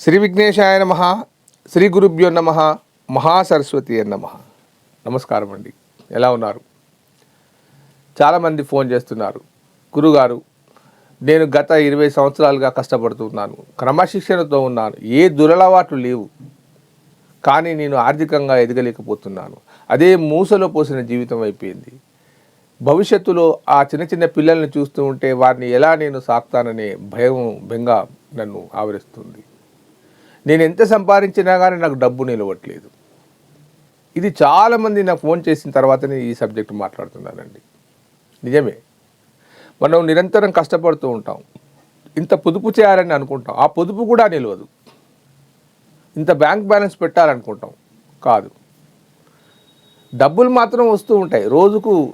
శ్రీ విఘ్నేశాయ నమ శ్రీ గురుభ్యో నమ మహాసరస్వతి నమ. నమస్కారం అండి. ఎలా ఉన్నారు? చాలామంది ఫోన్ చేస్తున్నారు. గురుగారు నేను గత ఇరవై సంవత్సరాలుగా కష్టపడుతున్నాను క్రమశిక్షణతో ఉన్నాను. ఏ దురలవాట్లు లేవు. కానీ నేను ఆర్థికంగా ఎదగలేకపోతున్నాను. అదే మూసలో పోసిన జీవితం అయిపోయింది. భవిష్యత్తులో ఆ చిన్న చిన్న పిల్లల్ని చూస్తూ ఉంటే వారిని ఎలా నేను సాక్తాననే భయం బెంగ నన్ను ఆవరిస్తుంది. నేను ఎంత సంపాదించినా కానీ నాకు డబ్బు నిలవట్లేదు. ఇది చాలామంది నాకు ఫోన్ చేసిన తర్వాతనే ఈ సబ్జెక్ట్ మాట్లాడుతున్నానండి నిజమే. మనం నిరంతరం కష్టపడుతూ ఉంటాం. ఇంత పొదుపు చేయాలని అనుకుంటాం. ఆ పొదుపు కూడా నిలవదు. ఇంత బ్యాంక్ బ్యాలెన్స్ పెట్టాలనుకుంటాం. కాదు. డబ్బులు మాత్రం వస్తూ ఉంటాయి. రోజుకు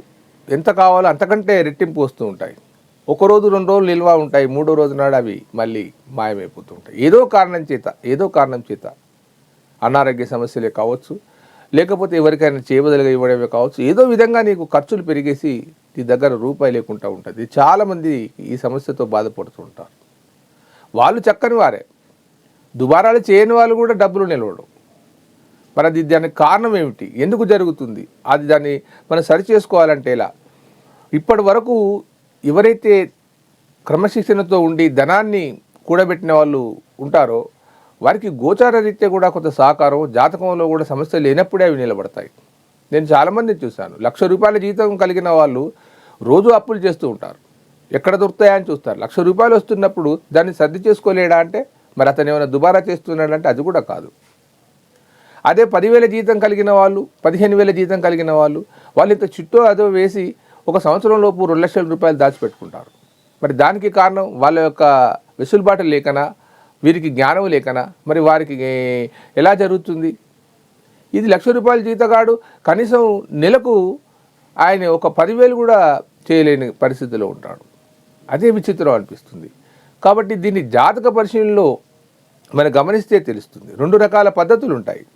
ఎంత కావాలో అంతకంటే రెట్టింపు వస్తూ ఉంటాయి. ఒక రోజు రెండు రోజులు నిల్వ ఉంటాయి మూడో రోజు నాడు అవి మళ్ళీ మాయమైపోతూ ఉంటాయి ఏదో కారణం చేత ఏదో కారణం చేత అనారోగ్య సమస్యలే కావచ్చు లేకపోతే ఎవరికైనా చేయబదలుగా ఇవ్వడమే కావచ్చు ఏదో విధంగా నీకు ఖర్చులు పెరిగేసి నీ దగ్గర రూపాయి లేకుండా ఉంటుంది. చాలామంది ఈ సమస్యతో బాధపడుతూ ఉంటారు. వాళ్ళు చక్కని వారే. దుబారాలు చేయని వాళ్ళు కూడా డబ్బులు నిలవడం. మరి అది దానికి కారణం ఏమిటి? ఎందుకు జరుగుతుంది? అది దాన్ని మనం సరి చేసుకోవాలంటే ఎలా? ఇప్పటి వరకు ఎవరైతే క్రమశిక్షణతో ఉండి ధనాన్ని కూడబెట్టిన వాళ్ళు ఉంటారో వారికి గోచార రీత్యా కూడా కొంత సహకారం జాతకంలో కూడా సమస్యలు లేనప్పుడే అవి నిలబడతాయి. నేను చాలామందిని చూశాను. లక్ష రూపాయల జీతం కలిగిన వాళ్ళు రోజు అప్పులు చేస్తూ ఉంటారు. ఎక్కడ దొరుకుతాయా అని చూస్తారు. లక్ష రూపాయలు వస్తున్నప్పుడు దాన్ని సర్ది చేసుకోలేడా అంటే మరి అతను ఏమైనా దుబారా చేస్తున్నాడంటే అది కూడా కాదు. అదే పదివేల జీతం కలిగిన వాళ్ళు పదిహేను వేల జీతం కలిగిన వాళ్ళు వాళ్ళు ఇంత చుట్టూ అదో వేసి ఒక సంవత్సరం లోపు రెండు లక్షల రూపాయలు దాచిపెట్టుకుంటారు. మరి దానికి కారణం వాళ్ళ యొక్క వెసులుబాటు లేకనా? వీరికి జ్ఞానం లేకనా? మరి వారికి ఎలా జరుగుతుంది? ఇది లక్ష రూపాయల జీతగాడు కనీసం నెలకు ఆయన ఒక పదివేలు కూడా చేయలేని పరిస్థితిలో ఉంటాడు. అదే విచిత్రం అనిపిస్తుంది. కాబట్టి దీన్ని జాతక పరిశీలనలో మనం గమనిస్తే తెలుస్తుంది. రెండు రకాల పద్ధతులు ఉంటాయి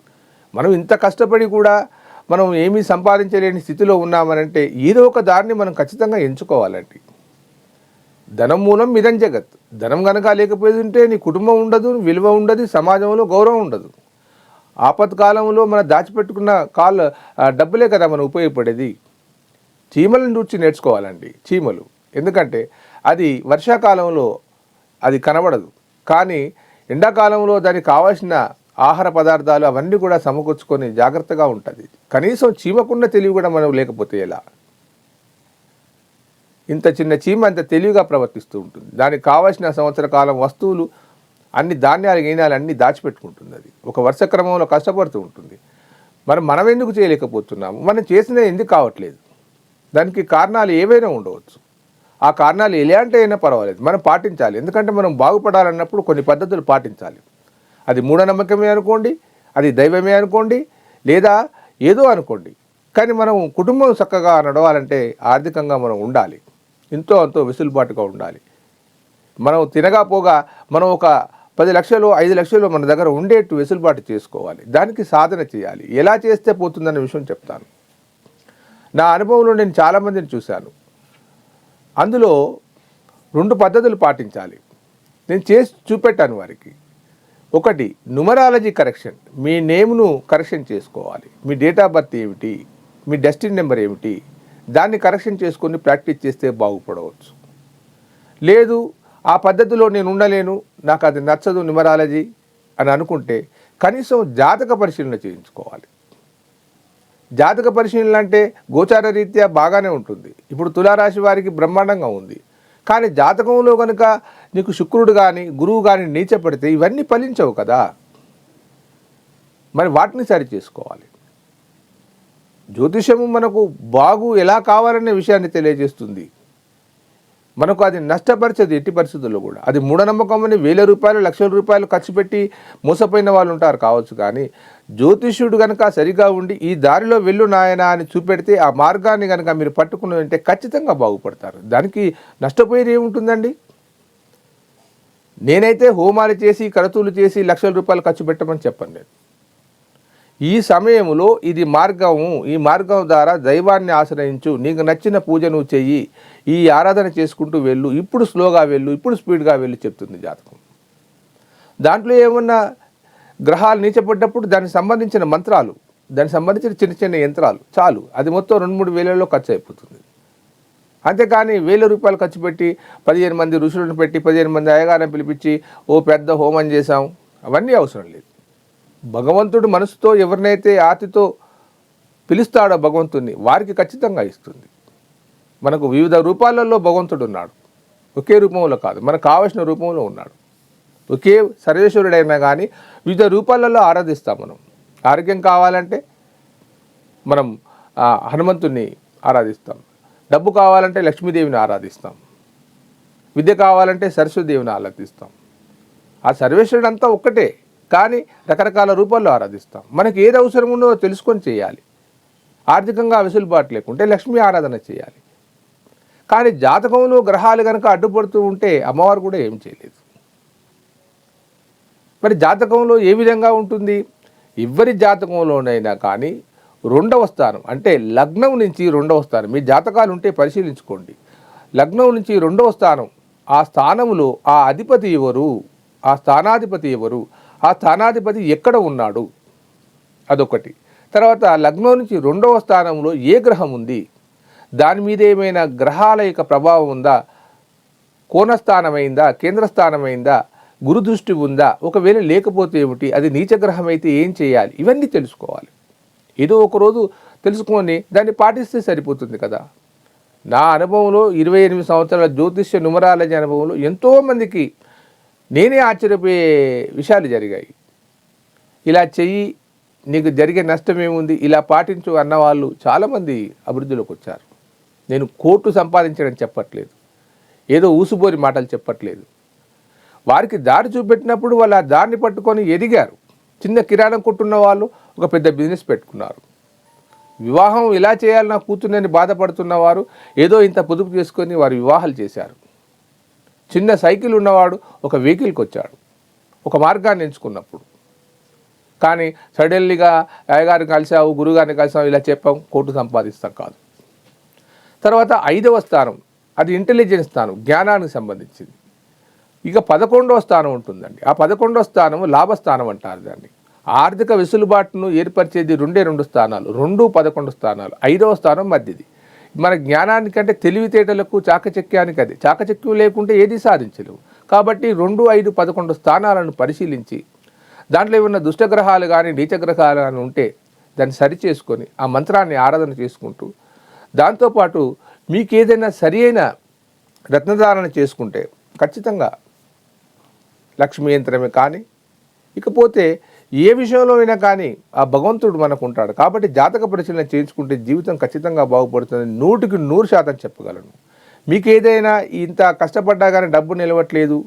మనం ఇంత కష్టపడి కూడా మనం ఏమీ సంపాదించలేని స్థితిలో ఉన్నామనంటే ఏదో ఒక దారిని మనం ఖచ్చితంగా ఎంచుకోవాలండి. ధనం మూలం మిదం జగత్. ధనం కనుక లేకపోయి ఉంటే నీ కుటుంబం ఉండదు విలువ ఉండదు సమాజంలో గౌరవం ఉండదు. ఆపత్కాలంలో మనం దాచిపెట్టుకున్న కాల్ డబ్బులే కదా మనం ఉపయోగపడేది. చీమలను చూచి నేర్చుకోవాలండి చీమలు. ఎందుకంటే అది వర్షాకాలంలో అది కనబడదు. కానీ ఎండాకాలంలో దానికి కావాల్సిన ఆహార పదార్థాలు అవన్నీ కూడా సమకూర్చుకొని జాగ్రత్తగా ఉంటుంది. కనీసం చీమకున్న తెలివి కూడా మనం లేకపోతే ఎలా? ఇంత చిన్న చీమ అంత తెలివిగా ప్రవర్తిస్తూ ఉంటుంది. దానికి కావాల్సిన సంవత్సర కాలం వస్తువులు అన్ని ధాన్యాలు గీనాలు అన్నీ దాచిపెట్టుకుంటుంది అది ఒక వరుస క్రమంలో కష్టపడుతూ ఉంటుంది. మరి మనం ఎందుకు చేయలేకపోతున్నాము? మనం చేసిన ఎందుకు కావట్లేదు? దానికి కారణాలు ఏవైనా ఉండవచ్చు. ఆ కారణాలు ఎలాంటి అయినా పర్వాలేదు. మనం పాటించాలి. ఎందుకంటే మనం బాగుపడాలన్నప్పుడు కొన్ని పద్ధతులు పాటించాలి. అది మూఢనమ్మకమే అనుకోండి అది దైవమే అనుకోండి లేదా ఏదో అనుకోండి. కానీ మనం కుటుంబం చక్కగా నడవాలంటే ఆర్థికంగా మనం ఉండాలి. ఎంతో అంతో వెసులుబాటుగా ఉండాలి. మనం తినగా పోగా మనం ఒక పది లక్షలు ఐదు లక్షలు మన దగ్గర ఉండేట్టు వెసులుబాటు చేసుకోవాలి. దానికి సాధన చేయాలి. ఎలా చేస్తే పోతుందన్న విషయం చెప్తాను. నా అనుభవంలో నేను చాలామందిని చూశాను. అందులో రెండు పద్ధతులు పాటించాలి. నేను చేసి చూపెట్టాను వారికి. ఒకటి న్యూమరాలజీ కరెక్షన్ మీ నేమ్ను కరెక్షన్ చేసుకోవాలి. మీ డేట్ ఆఫ్ బర్త్ ఏమిటి? మీ డెస్టిన్ నెంబర్ ఏమిటి? దాన్ని కరెక్షన్ చేసుకొని ప్రాక్టీస్ చేస్తే బాగుపడవచ్చు. లేదు ఆ పద్ధతిలో నేను ఉండలేను నాకు అది నచ్చదు న్యూమరాలజీ అని అనుకుంటే కనీసం జాతక పరిశీలన చేయించుకోవాలి. జాతక పరిశీలన అంటే గోచార రీత్యా బాగానే ఉంటుంది. ఇప్పుడు తులారాశి వారికి బ్రహ్మాండంగా ఉంది. కానీ జాతకంలో కనుక నీకు శుక్రుడు కానీ గురువు కానీ నీచపడితే ఇవన్నీ ఫలించవు కదా. మరి వాటిని సరి చేసుకోవాలి. జ్యోతిషము మనకు బాగు ఎలా కావాలనే విషయాన్ని తెలియజేస్తుంది. మనకు అది నష్టపరిచేది ఎట్టి పరిస్థితుల్లో కూడా. అది మూఢనమ్మకం అని వేల రూపాయలు లక్షల రూపాయలు ఖర్చు పెట్టి మోసపోయిన వాళ్ళు ఉంటారు కావచ్చు కానీ జ్యోతిష్యుడు కనుక సరిగా ఉండి ఈ దారిలో వెళ్ళు నాయన అని చూపెడితే ఆ మార్గాన్ని కనుక మీరు పట్టుకుని ఉంటే ఖచ్చితంగా బాగుపడతారు. దానికి నష్టపోయేది ఏముంటుందండి? నేనైతే హోమాలు చేసి కరతులు చేసి లక్షల రూపాయలు ఖర్చు పెట్టమని చెప్పండి నేను. ఈ సమయంలో ఇది మార్గము ఈ మార్గం ద్వారా దైవాన్ని ఆశ్రయించు. నీకు నచ్చిన పూజ నువ్వు చెయ్యి. ఈ ఆరాధన చేసుకుంటూ వెళ్ళు. ఇప్పుడు స్లోగా వెళ్ళు ఇప్పుడు స్పీడ్గా వెళ్ళు చెప్తుంది జాతకం. దాంట్లో ఏమన్నా గ్రహాలు నీచపడ్డప్పుడు దానికి సంబంధించిన మంత్రాలు దానికి సంబంధించిన చిన్న చిన్న యంత్రాలు చాలు. అది మొత్తం రెండు మూడు వేలలో ఖర్చు అయిపోతుంది. అంతేకాని వేల రూపాయలు ఖర్చు పెట్టి పదిహేను మంది ఋషులను పెట్టి పదిహేను మంది అయ్యగారిని పిలిపించి ఓ పెద్ద హోమం చేశాం. అవన్నీ అవసరం లేదు. భగవంతుడు మనసుతో ఎవరినైతే ఆతితో పిలుస్తాడో భగవంతుడిని వారికి ఖచ్చితంగా ఇస్తుంది. మనకు వివిధ రూపాలలో భగవంతుడు ఉన్నాడు. ఒకే రూపంలో కాదు మనకు కావలసిన రూపంలో ఉన్నాడు. ఒకే సర్వేశ్వరుడైనా కానీ వివిధ రూపాలలో ఆరాధిస్తాం మనం. ఆరోగ్యం కావాలంటే మనం హనుమంతుణ్ణి ఆరాధిస్తాం. డబ్బు కావాలంటే లక్ష్మీదేవిని ఆరాధిస్తాం. విద్య కావాలంటే సరస్వతిదేవిని ఆరాధిస్తాం. ఆ సర్వేశ్వరుడు అంతా ఒక్కటే. కానీ రకరకాల రూపాల్లో ఆరాధిస్తాం. మనకి ఏది అవసరం ఉందో తెలుసుకొని చేయాలి. ఆర్థికంగా వెసులుబాటు లేకుంటే లక్ష్మీ ఆరాధన చేయాలి. కానీ జాతకంలో గ్రహాలు కనుక అడ్డుపడుతూ ఉంటే అమ్మవారు కూడా ఏం చేయలేదు. మరి జాతకంలో ఏ విధంగా ఉంటుంది? ఎవరి జాతకంలోనైనా కానీ రెండవ స్థానం అంటే లగ్నం నుంచి రెండవ స్థానం మీ జాతకాలు ఉంటే పరిశీలించుకోండి. లగ్నం నుంచి రెండవ స్థానం ఆ స్థానంలో ఆ అధిపతి ఎవరు? ఆ స్థానాధిపతి ఎవరు? ఆ స్థానాధిపతి ఎక్కడ ఉన్నాడు? అదొకటి. తర్వాత లగ్నం నుంచి రెండవ స్థానంలో ఏ గ్రహం ఉంది? దాని మీద ఏమైనా గ్రహాల యొక్క ప్రభావం ఉందా? కోణస్థానమైందా కేంద్రస్థానమైందా గురుదృష్టి ఉందా? ఒకవేళ లేకపోతే ఏమిటి? అది నీచగ్రహం అయితే ఏం చేయాలి? ఇవన్నీ తెలుసుకోవాలి. ఏదో ఒకరోజు తెలుసుకొని దాన్ని పాటిస్తే సరిపోతుంది కదా. నా అనుభవంలో ఇరవై ఎనిమిది సంవత్సరాల జ్యోతిష్య నుమరాలజీ అనుభవంలో ఎంతోమందికి నేనే ఆశ్చర్యపోయే విషయాలు జరిగాయి. ఇలా చెయ్యి నీకు జరిగే నష్టం ఏముంది ఇలా పాటించు అన్న వాళ్ళు చాలామంది అభివృద్ధిలోకి వచ్చారు. నేను కోర్టు సంపాదించడం చెప్పట్లేదు. ఏదో ఊసుబోరి మాటలు చెప్పట్లేదు. వారికి దారి చూపెట్టినప్పుడు వాళ్ళు ఆ దారిని పట్టుకొని ఎదిగారు. చిన్న కిరాణం కొట్టున్న వాళ్ళు ఒక పెద్ద బిజినెస్ పెట్టుకున్నారు. వివాహం ఇలా చేయాలి నా కూతుర్నని బాధపడుతున్న వారు ఏదో ఇంత పొదుపు చేసుకొని వారు వివాహాలు చేశారు. చిన్న సైకిల్ ఉన్నవాడు ఒక వెహికల్కి వచ్చాడు ఒక మార్గాన్ని ఎంచుకున్నప్పుడు. కానీ సడన్లీగా అయ్యగారిని కలిసావు గురుగారిని కలిసావు ఇలా చెప్పాం కోర్టు సంపాదిస్తాం కాదు. తర్వాత ఐదవ స్థానం అది ఇంటెలిజెన్స్ స్థానం జ్ఞానానికి సంబంధించింది. ఇక పదకొండవ స్థానం ఉంటుందండి. ఆ పదకొండవ స్థానం లాభస్థానం అంటారు దాన్ని. ఆర్థిక వెసులుబాటును ఏర్పరిచేది రెండే రెండు స్థానాలు రెండు పదకొండు స్థానాలు ఐదవ స్థానం మధ్యది. మన జ్ఞానానికంటే తెలివితేటలకు చాకచక్యానికి అది. చాకచక్యం లేకుంటే ఏది సాధించలేవు. కాబట్టి రెండు ఐదు పదకొండు స్థానాలను పరిశీలించి దాంట్లో ఏమన్నా దుష్టగ్రహాలు కానీ నీచగ్రహాలు కానీ ఉంటే దాన్ని సరి చేసుకొని ఆ మంత్రాన్ని ఆరాధన చేసుకుంటూ దాంతోపాటు మీకు ఏదైనా సరి అయిన రత్నధారణ చేసుకుంటే ఖచ్చితంగా లక్ష్మీ యంత్రమే కానీ ఇకపోతే ఏ విషయంలో అయినా కానీ ఆ భగవంతుడు మనకు ఉంటాడు కాబట్టి జాతక పరిశీలన చేయించుకుంటే జీవితం ఖచ్చితంగా బాగుపడుతుంది నూటికి నూరు శాతం చెప్పగలను. మీకు ఏదైనా ఇంత కష్టపడ్డా కానీ డబ్బు నిలవట్లేదు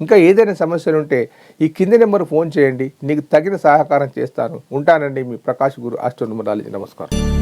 ఇంకా ఏదైనా సమస్యలు ఉంటే ఈ కింది నెంబర్ ఫోన్ చేయండి నీకు తగిన సహకారం చేస్తాను. ఉంటానండి మీ ప్రకాష్ గురు ఆస్ట్రోనుమరాలజీ. నమస్కారం.